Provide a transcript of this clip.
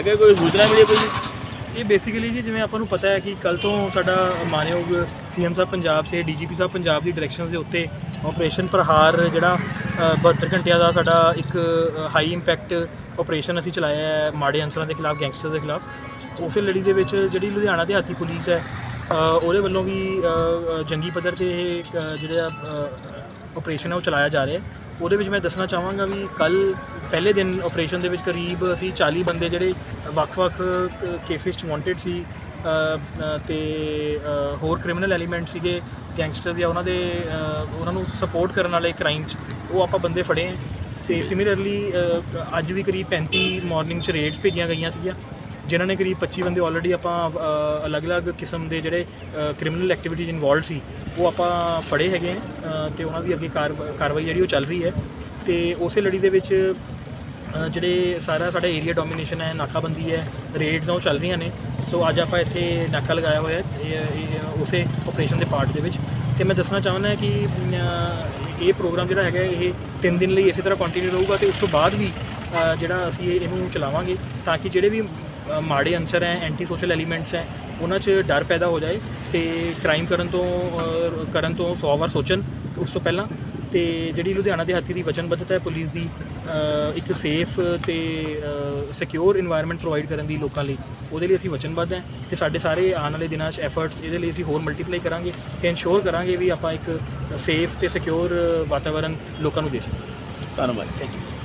ਹੈਗਾ ਕੋਈ ਸੂਚਨਾ ਮਿਲੀ ਕੋਈ? ਇਹ ਬੇਸਿਕਲੀ ਜੀ ਜਿਵੇਂ ਆਪਾਂ ਨੂੰ ਪਤਾ ਹੈ ਕਿ ਕੱਲ ਤੋਂ ਸਾਡਾ ਮਾਨਯੋਗ ਸੀਐਮ ਸਾਹਿਬ ਪੰਜਾਬ ਤੇ ਡੀਜੀਪੀ ਸਾਹਿਬ ਪੰਜਾਬ ਦੀ ਡਾਇਰੈਕਸ਼ਨਸ ਦੇ ਉੱਤੇ ਆਪਰੇਸ਼ਨ ਪ੍ਰਹਾਰ ਜਿਹੜਾ ਅ, 72 ਘੰਟਿਆਂ ਦਾ ਸਾਡਾ ਇੱਕ ਹਾਈ ਇੰਪੈਕਟ ਆਪਰੇਸ਼ਨ ਅਸੀਂ ਚਲਾਇਆ ਹੈ ਮਾੜੇ ਅਨਸਰਾਂ ਦੇ ਖਿਲਾਫ ਗੈਂਗਸਟਰ ਦੇ ਖਿਲਾਫ। ਉਸੇ ਲੜੀ ਦੇ ਵਿੱਚ ਜਿਹੜੀ ਲੁਧਿਆਣਾ ਦਿਹਾਤੀ ਪੁਲਿਸ ਹੈ ਉਹਦੇ ਵੱਲੋਂ ਵੀ ਜੰਗੀ ਪੱਧਰ ਤੇ ਇਹ ਅ, ਜਿਹੜਾ ਆਪਰੇਸ਼ਨ ਹੈ ਉਹ ਚਲਾਇਆ ਜਾ ਰਿਹਾ ਹੈ। ਉਹਦੇ ਵਿੱਚ ਮੈਂ ਦੱਸਣਾ ਚਾਹਾਂਗਾ ਵੀ ਕੱਲ ਪਹਿਲੇ ਦਿਨ ਆਪਰੇਸ਼ਨ ਦੇ ਵਿੱਚ ਕਰੀਬ ਅਸੀਂ 40 ਬੰਦੇ ਜਿਹੜੇ ਵੱਖ-ਵੱਖ ਕੇਸਿਸ 'ਚ ਵਾਂਟਡ ਸੀ ਅ, ਤੇ ਹੋਰ ਕ੍ਰਿਮੀਨਲ ਐਲੀਮੈਂਟ ਸੀਗੇ ਗੈਂਗਸਟਰ ਜਾਂ ਉਹਨਾਂ ਦੇ ਉਹਨਾਂ ਨੂੰ ਸਪੋਰਟ ਕਰਨ ਵਾਲੇ ਕ੍ਰਾਈਮ 'ਚ ਉਹ ਆਪਾਂ ਬੰਦੇ ਫੜੇ। ਹੈ ਤੇ ਸਿਮਿਲਰਲੀ ਅੱਜ ਵੀ ਕਰੀਬ 35 ਮਾਰਨਿੰਗ 'ਚ ਰੇਡਸ ਭੇਜੀਆਂ ਗਈਆਂ ਸੀਗੀਆਂ। ਜਿਨ੍ਹਾਂ ਨੇ ਕਰੀਬ 25 ਬੰਦੇ ਆਲਰੇਡੀ ਆਪਾਂ ਅਲੱਗ-ਅਲੱਗ ਕਿਸਮ ਦੇ ਜਿਹੜੇ ਕ੍ਰਿਮੀਨਲ ਐਕਟੀਵਿਟੀਜ਼ ਇਨਵੋਲਡ ਸੀ ਉਹ ਆਪਾਂ ਫੜੇ ਹੈਗੇ ਹੈ, ਤੇ ਉਹਨਾਂ ਦੀ ਅੱਗੇ ਕਾਰ- ਕਾਰਵਾਈ ਜਿਹੜੀ ਉਹ ਚੱਲ ਰਹੀ ਹੈ। ਤੇ ਉਸੇ ਲੜੀ ਦੇ ਵਿੱਚ ਜਿਹੜੇ ਸਾਰਾ ਸਾਡਾ ਏਰੀਆ ਡੋਮੀਨੇਸ਼ਨ ਹੈ ਨਾਕਾਬੰਦੀ ਹੈ ਰੇਡਸ ਉਹ ਚੱਲ ਰਹੀਆਂ ਨੇ। ਸੋ ਅੱਜ ਆਪਾਂ ਇੱਥੇ ਨਾਕਾ ਲਗਾਇਆ ਹੋਇਆ ਹੈ ਉਸੇ ਆਪਰੇਸ਼ਨ ਦੇ ਪਾਰਟ ਦੇ ਵਿੱਚ। ਤੇ ਮੈਂ ਦੱਸਣਾ ਚਾਹੁੰਦਾ ਕਿ ਇਹ ਪ੍ਰੋਗਰਾਮ ਜਿਹੜਾ ਹੈਗਾ ਇਹ 3 ਦਿਨ ਲਈ ਇਸੇ ਤਰ੍ਹਾਂ ਕੰਟੀਨਿਊ ਰਹੂਗਾ ਤੇ ਉਸ ਤੋਂ ਬਾਅਦ ਵੀ ਜਿਹੜਾ ਅਸੀਂ ਇਹ- ਇਹਨੂੰ ਚਲਾਵਾਂਗੇ ਤਾਂ ਕਿ ਜਿਹੜੇ ਵੀ ਮਾੜੇ ਅੰਸਰ ਹੈ ਐਂਟੀ ਸੋਸ਼ਲ ਐਲੀਮੈਂਟਸ ਹੈ ਉਹਨਾਂ 'ਚ ਡਰ ਪੈਦਾ ਹੋ ਜਾਏ ਤੇ ਕ੍ਰਾਈਮ ਕਰਨ ਤੋਂ ਕਰਨ ਤੋਂ ਸੌ ਵਾਰ ਸੋਚਣ ਉਸ ਤੋਂ ਪਹਿਲਾਂ ਤੇ ਜਿਹੜੀ ਲੁਧਿਆਣਾ ਦੇ ਹੱਥੀ ਦੀ ਵਚਨਬੱਧਤਾ ਹੈ ਪੁਲਿਸ ਦੀ ਇੱਕ ਸੇਫ ਤੇ ਸਿਕਿਉਰ এনवायरमेंट ਪ੍ਰੋਵਾਈਡ ਕਰਨ ਦੀ ਲੋਕਾਂ ਲਈ ਉਹਦੇ ਲਈ ਅਸੀਂ ਵਚਨਬੱਧ ਹਾਂ ਤੇ ਸਾਡੇ ਸਾਰੇ ਆਉਣ ਵਾਲੇ ਦਿਨਾਂ 'ਚ ਐਫਰਟਸ ਇਹਦੇ ਲਈ ਅਸੀਂ ਹੋਰ ਮਲਟੀਪਲਾਈ ਕਰਾਂਗੇ ਤੇ ਇਨਸ਼ੋਰ ਕਰਾਂਗੇ ਵੀ ਆਪਾਂ ਇੱਕ ਸੇਫ ਤੇ ਸਿਕਿਉਰ ਵਾਤਾਵਰਣ ਲੋਕਾਂ ਨੂੰ ਦੇ ਸਕੀਏ। ਧੰਨਵਾਦ। Thank you